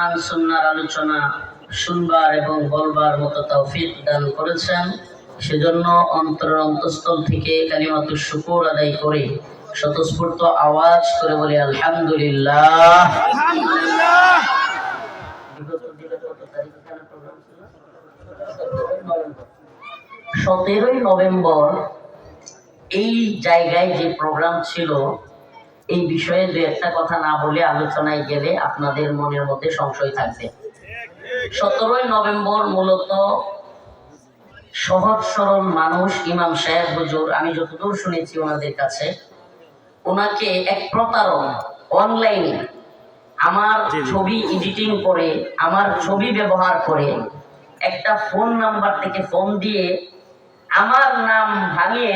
কোরআন, সুন্নার আলোচনা শুনবার এবং বলবার মতো তৌফিক দান করেছেন সেজন্য অন্তরের অন্তঃস্থল থেকে কালিমাতুর শুকুর আদায় করে স্বতঃস্ফূর্ত আওয়াজ করে বলি, আলহামদুলিল্লাহ? সতেরোই নভেম্বর এই জায়গায় যে প্রোগ্রাম ছিল এই বিষয়ে দু একটা কথা না বলে আলোচনায় গেলে আপনাদের মনের মধ্যে সংশয় থাকবে। সতেরোই নভেম্বর মূলত সহজ সরল মানুষ ইমাম সাহেব হুজুর আমি যতদূর শুনেছি ওনাদের কাছে ওনাকে এক প্রতারক অনলাইনে আমার ছবি এডিটিং করে আমার ছবি ব্যবহার করে একটা ফোন নাম্বার থেকে ফোন দিয়ে আমার নাম ভাঙিয়ে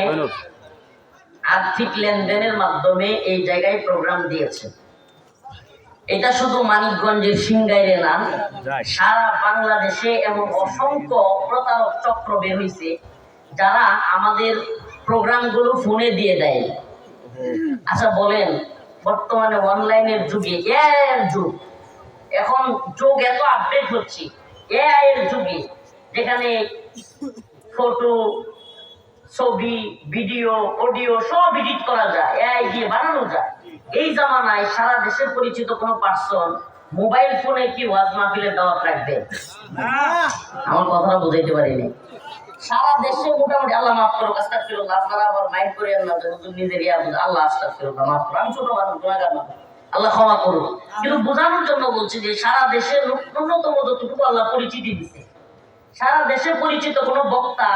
আর্থিক লেনদেনের মাধ্যমে এই জায়গায় প্রোগ্রাম দিয়েছে। এটা শুধু মানিকগঞ্জের সিংগাইরে না সারা বাংলাদেশে এমন অসংখ্য প্রতারক চক্র বের হয়েছে যারা আমাদের প্রোগ্রামগুলো ফোনে দিয়ে দেয়। আচ্ছা বলেন বর্তমানে অনলাইনের যুগে এর যুগ। এখন যুগ এত আপডেট হচ্ছে এআই এর যুগে যেখানে ফটো ছবি, ভিডিও, অডিও সব এডিট করা যায়, এআই দিয়ে বানানো যায়। এই জামানায় সারা দেশের পরিচিত কোনো পার্সন মোবাইল ফোনে কি ওয়াজ মাহফিলের দাওয়াত রাখবে? আমার কথাটা বুঝাইতে পারিনি। সারা দেশে মোটামুটি আল্লাহ মাফ করো আপনারা আবার হুজুর নিজের ইয়া বুঝে আল্লাহ মাফ করো আমি ছোট মানুষ আল্লাহ ক্ষমা কিন্তু বোঝানোর জন্য বলছি যে সারা ন্যূনতম যতটুকু আল্লাহ পরিচিতি দিছে, সারা দেশে পরিচিত কোনো বক্তা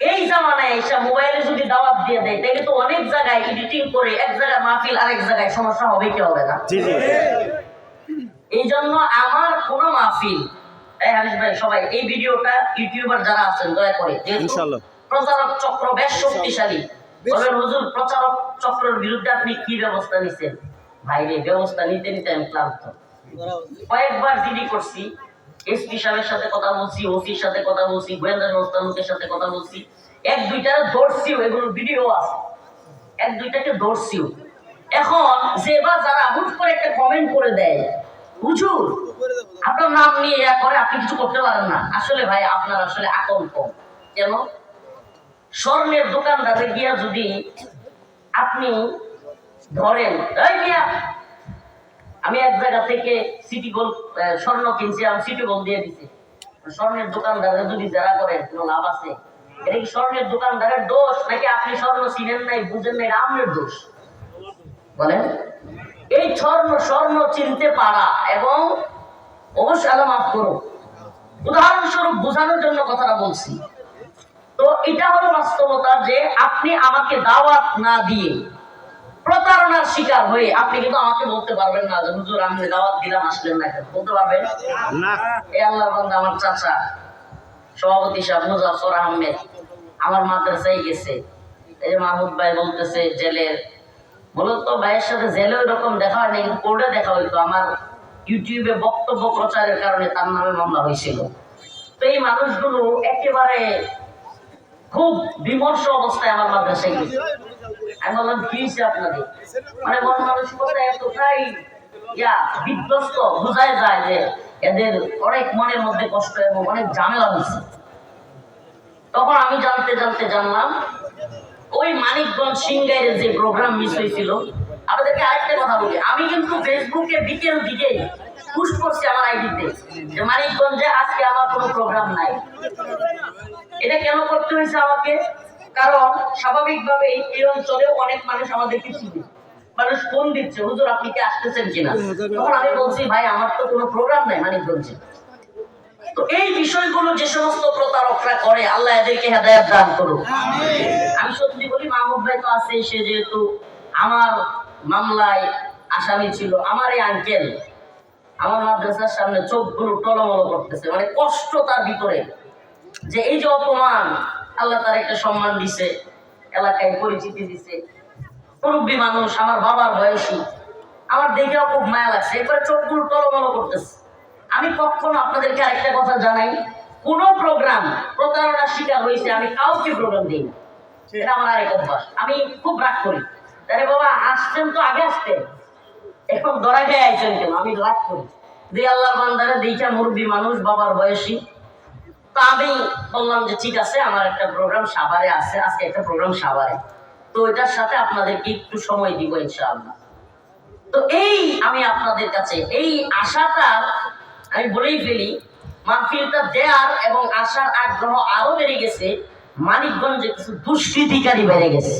এই জামানায় এসে মোবাইলে যদি দাওয়াত দিয়ে দেয় তাহলে তো অনেক জায়গায় এডিটিং করে এক জায়গায় মাহফিল আরেক জায়গায় সমস্যা হবে কি হবে না? এই জন্য আমার কোনো মাহফিল এই হারিস ভাই সবাই এই ভিডিওটা ইউটিউবার যারা আছেন দয়া করে ইনশাআল্লাহ। প্রচারক চক্র বেশ শক্তিশালী বলেন হুজুর প্রচারক চক্রের বিরুদ্ধে আপনি কি ব্যবস্থা নিছেন? ভাইরে ব্যবস্থা নিতে নিতে আমি ক্লান্ত। কয়েকবার জিডি করছি এসপি সাহেবের সাথে কথা বলছি ওসির সাথে কথা বলছি, গোয়েন্দা সাথে কথা বলছি। এক দুইটা ধরছিও এগুলোর ভিডিও আছে। এক দুইটাকে ধরছিও এখন যে বা যারা হুট করে একটা কমেন্ট করে দেয়, হুজুর, আপনার নাম নিয়ে ইয়া করে, আপনি কিছু করতে পারেন না। আসলে ভাই, আপনার আসলে কম। কেন? স্বর্ণের দোকানদারে গিয়া যদি আপনি ধরেন মিয়া আমি এক জায়গা থেকে সিটি গোল্ড স্বর্ণ কিনছি, আমি সিটি গোল্ড দিয়ে দিছি। স্বর্ণের দোকানদারে যদি যারা করে, কোনো লাভ আছে? এটা কি স্বর্ণের দোকানদারের দোষ, নাকি আপনি স্বর্ণ চিনেন নাই, বুঝেন নাই রামের দোষ? বলেন। এই স্বর্ণ স্বর্ণ চিনতে পারা এবং অবশ্যই আল্লাহ মাফ করো উদাহরণস্বরূপ বোঝানোর জন্য কথাটা বলছি। তো এটা হলো বাস্তবতা যে আপনি আমাকে দাওয়াত না দিয়ে প্রতারণার শিকার হয়ে আপনি কিন্তু আমাকে বলতে পারবেন না যে হুজুর আমি দাওয়াত দিলাম আসলেন না বলতে পারবেন? না। এ আল্লাহ বন্ধু আমার চাচা সভাপতি সাহেব মুজাফর আহমেদ আমার মাদ্রাসায় গেছে। এই যে মাহমুদ ভাই বলতেছে জেলের মূলত ভাইয়ের সাথে জেলে ওই রকম দেখা হয়নি কিন্তু কোর্টে দেখা হইতো। আমার ইউটিউবে বক্তব্য প্রচারের কারণে তার নামে মামলা হয়েছিল। তো এই মানুষগুলো একেবারে খুব বিমর্ষ অবস্থায় আমার মাদ্রাসায় গেছে। আমি বললাম মানে এতটাই, ইয়া, বিধ্বস্ত, বোঝাই যায় যে এদের অনেক মনের মধ্যে কষ্ট এবং অনেক ঝামেলা হয়েছে। তখন আমি জানতে জানতে জানলাম, ওই মানিকগঞ্জ সিংগাইরে যে প্রোগ্রাম মিস হয়েছিল, আপনাদেরকে আরেকটা কথা বলি, আমি কিন্তু ফেসবুকে বিকেল দিকে পুশ করছি আমার আইডিতে যে মানিকগঞ্জে আজকে আমার কোনো প্রোগ্রাম নাই। এটা কেন করতে হয়েছে আমাকে? কারণ স্বাভাবিকভাবে এই অঞ্চলেও অনেক মানুষ আমাদেরকে চিনে। মানুষ ফোন দিচ্ছে হুজুর আপনি কি আসতেছেন কিনা? তখন আমি বলছি ভাই আমার তো কোনো প্রোগ্রাম নাই মানিকগঞ্জে। তো এই বিষয়গুলো যে সমস্ত প্রতারকরা করে আল্লাহ এদেরকে হেদায়াত দান করুক। আমি সত্যি বলি মাহমুদ ভাই তো আছে সে যেহেতু আমার মামলায় আসামি ছিল আমার এই আঙ্কেল আমার মাদ্রাসার সামনে চোখগুলো টলমল করতেছে। মানে কষ্ট তার ভিতরে। যে এই যে অপমান আল্লাহ তার একটা সম্মান দিছে এলাকায় পরিচিতি দিছে। মুরব্বী মানুষ আমার বাবার বয়সী। আমার দেখেও খুব মায়া লাগছে। এরপরে চোখগুলো টলমল করতেছে। আমি কখনো আপনাদেরকে আরেকটা কথা জানাই কোন প্রোগ্রাম প্রতারণার শিকার হয়েছে আমি কাউকে প্রোগ্রাম দিই না এটা আমার আরেক অভ্যাস। আমি খুব রাগ করি। আরে বাবা আসছেন তো আগে আসতেন এখন ধরা আইছেন কেন? আমি রাগ করি। দিয়ে আল্লাহ বান্দারে দেখা মুরব্বী মানুষ বাবার বয়সী। তা আমি বললাম যে, ঠিক আছে, আমার একটা প্রোগ্রাম সাভারে আছে, আজকে একটা প্রোগ্রাম সাভারে। তো এটার সাথে আপনাদেরকে একটু সময় দিব ইনশাআল্লাহ। তো এই আমি আপনাদের কাছে, এই আশাটা আমি বলেই ফেলি, মাহফিলটা দেয়ার এবং আগ্রহ আরও বেড়ে গেছে, মানিকগঞ্জে কিছু দুষ্কৃতিকারী বেড়ে গেছে।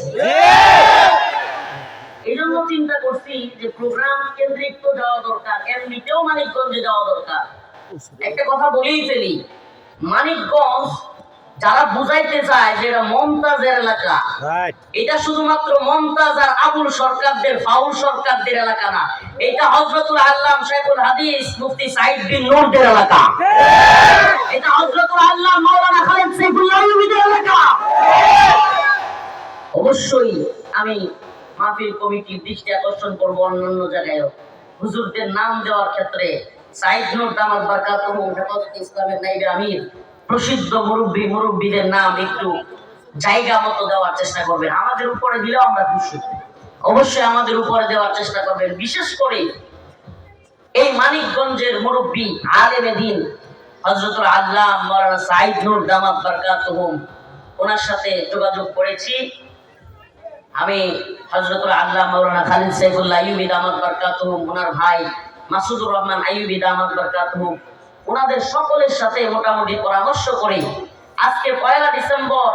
এই জন্য চিন্তা করছি যে প্রোগ্রাম কেন্দ্রিক তো যাওয়া দরকার, এমনিতেও মানিকগঞ্জে যাওয়া দরকার। একটা কথা বলেই ফেলি মানিকগঞ্জ যারা বুঝাইতে চায় যে এটা মমতাজের এলাকা এটা শুধুমাত্র মমতাজ আর আবুল সরকারদের ফাউল সরকারদের এলাকা না এটা হজরতুল আল্লাহ শেখুল হাদিস মুফতি সাইদ বিন নূরদের এলাকা। এটা হজরতুল আল্লাহ মাওলানা খালিদ সাইফুল্লাহ এলাকা। অবশ্যই আমি মাহফিল কমিটির দৃষ্টি আকর্ষণ করব অন্যান্য জায়গায়ও। হুজুরদের নাম দেওয়ার ক্ষেত্রে প্রসিদ্ধ মুরব্বী, মুরব্বীদের নাম একটু জায়গা মতো দেওয়ার চেষ্টা করবেন। আমাদের উপরে দিলেও আমরা খুশি। অবশ্যই আমাদের উপরে দেওয়ার চেষ্টা করবেন। বিশেষ করে এই মানিকগঞ্জের মুরব্বী আলেমে দিন হজরতুল আল্লাহ সাইদ দামাত ওনার সাথে যোগাযোগ করেছি। আমি হজরতুল আল্লাহ মৌলানা খালিদ সাইফুল্লাহ আইয়ুবী দামাত বারকাতুহুম ওনার ভাই মাসুদুর রহমান আইয়ুবী দামাত ওনাদের সকলের সাথে মোটামুটি পরামর্শ করে। আজকে পয়লা ডিসেম্বর,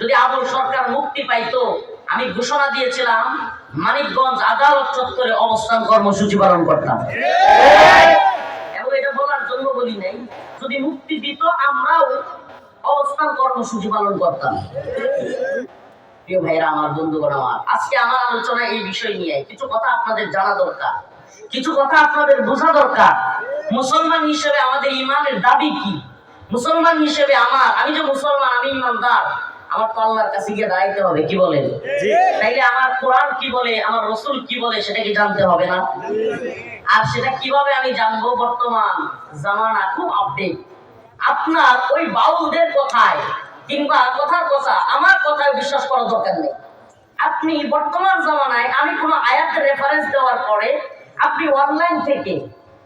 যদি আবুল সরকার মুক্তি পাইতো, আমি ঘোষণা দিয়েছিলাম, মানিকগঞ্জ আদালত চত্বরে অবস্থান কর্মসূচি পালন করতাম। এবং এটা বলার জন্য বলি নাই, যদি মুক্তি দিত, আমরাও অবস্থান কর্মসূচি পালন করতাম। প্রিয় ভাইরা আমার বন্ধুগণ আমার, আজকে আমার আলোচনা এই বিষয় নিয়ে। কিছু কথা আপনাদের জানা দরকার। কিছু কথা আপনাদের বোঝা দরকার। মুসলমান হিসেবে আমাদের ইমানের দাবি কি? মুসলমান হিসেবে আমার আমি যে মুসলমান আমি ইমানদার আমার তো আল্লাহর কাছে গিয়ে দাঁড়াইতে হবে কি বলেন? তাইলে আমার কোরআন কি বলে আমার রসুল কি বলে সেটা কি জানতে হবে না? আর সেটা কীভাবে আমি জানব? বর্তমান জামানা খুব আপডেট আপনার ওই বাউলদের কথায় কিংবা কথার কথা আমার কথায় বিশ্বাস করার দরকার নেই। আপনি বর্তমান জামানায় আমি কোনো আয়াতের রেফারেন্স দেওয়ার পরে আপনি অনলাইন থেকে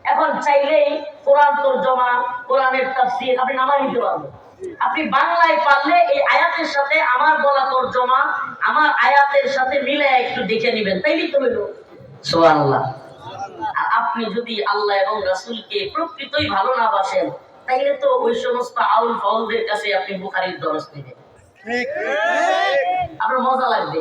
এখন চাইলেই কোরআন তর্জমা কোরআনের তাফসীর আপনি নামাই নিতে পারবেন। আপনি বাংলায় পারলে এই আয়াতের সাথে আমার বলা তর্জমা আমার আয়াতের সাথে মিলে একটু দেখে নেবেন। তাইলেই তো হইল। সুবহানাল্লাহ। আর আপনি যদি আল্লাহ এবং রাসূলকে প্রকৃতই ভালো না বাসেন তাইলে তো ওই সমস্ত আউল ফাউলদের কাছে আপনি বুখারীর দরস নেবেন। ঠিক। আপনার মজা লাগবে।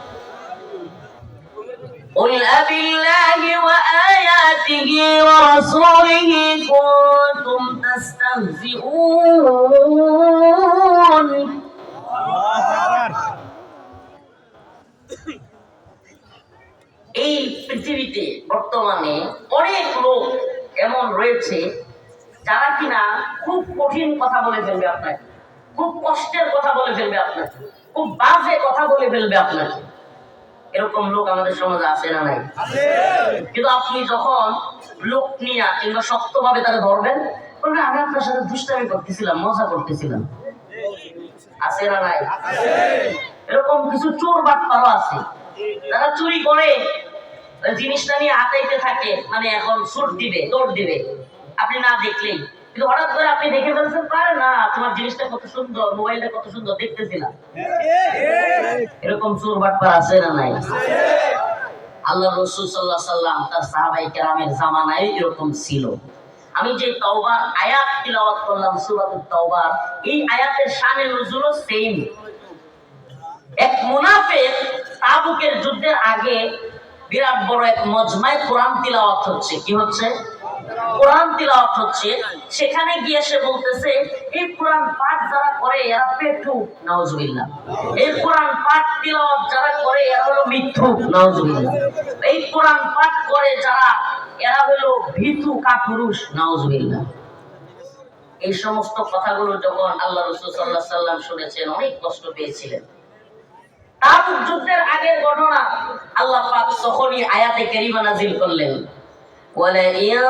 قل أبالله وآياته ورسوله كنتم تستهزئون এই পৃথিবীতে বর্তমানে অনেক লোক এমন রয়েছে যারা কিনা খুব কঠিন কথা বলে ফেলবে আপনাকে খুব কষ্টের কথা বলে ফেলবে আপনাকে খুব বাজে কথা বলে ফেলবে আপনাকে এরকম লোক আমাদের সমাজে আছে না নাই। কিন্তু আপনি যখন লোক নিয়ে কিংবা শক্তভাবে তারা ধরবেন বলবেন আমি আপনার সাথে দুষ্টামি করতেছিলাম, মজা করতেছিলাম। আছে না নাই? এরকম কিছু চোর বাটপারও আছে। তারা চুরি করে জিনিসটা নিয়ে হাতাইতে থাকে মানে এখন সুট দিবে, দৌড় দিবে, আপনি না দেখলেই। কিন্তু হঠাৎ করে আপনি দেখে ফেলছেন পারে না, তোমার জিনিসটা কত সুন্দর, মোবাইলটা কত সুন্দর, দেখতেছিলাম। এরকম চোর বাটপার আছে না নাই? আল্লাহ রসুল সাল্লাহ সাল্লাম তার সাহাবাই কেরামের জামানায় এরকম ছিল। আমি যে তওবার, আয়াত তিলাওয়াত করলাম সূরাতুত তওবার, এই আয়াতের শানে নজুলও সেম এক মুনাফিক তাবুকের যুদ্ধের আগে বিরাট বড় এক মজমায় কোরআন তিলাওয়াত হচ্ছে। কি হচ্ছে? কোরআন তিলাওয়াত হচ্ছে, সেখানে গিয়ে সে বলতেছে, এই কোরআন পাঠ যারা করে, এরা পেটু নাউজুবিল্লাহ। এই কোরআন পাঠ তিলাওয়াত যারা করে, এরা হলো মিথ্যু নাউজুবিল্লাহ। এই কোরআন পাঠ করে যারা, এরা হলো ভীতু কাপুরুষ, নাউজুবিল্লাহ। এই সমস্ত কথাগুলো যখন আল্লাহ রসুল সাল্লাহ সাল্লাম শুনেছেন, অনেক কষ্ট পেয়েছিলেন। তার যুদ্ধের আগের ঘটনা আল্লাহ পাক তখনই আয়াতে কেরিমা নাজিল করলেন। বলে ইয়া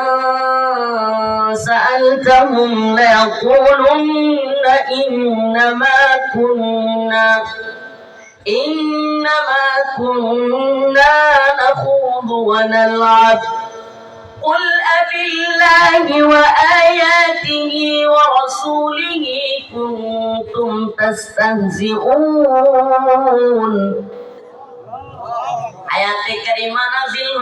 سألتهم ليقولن إنما كنا إنما كنا نخوض ونلعب. قل أبالله وآياته ورسوله كنتم تستهزئون. آيات كريمة نازل.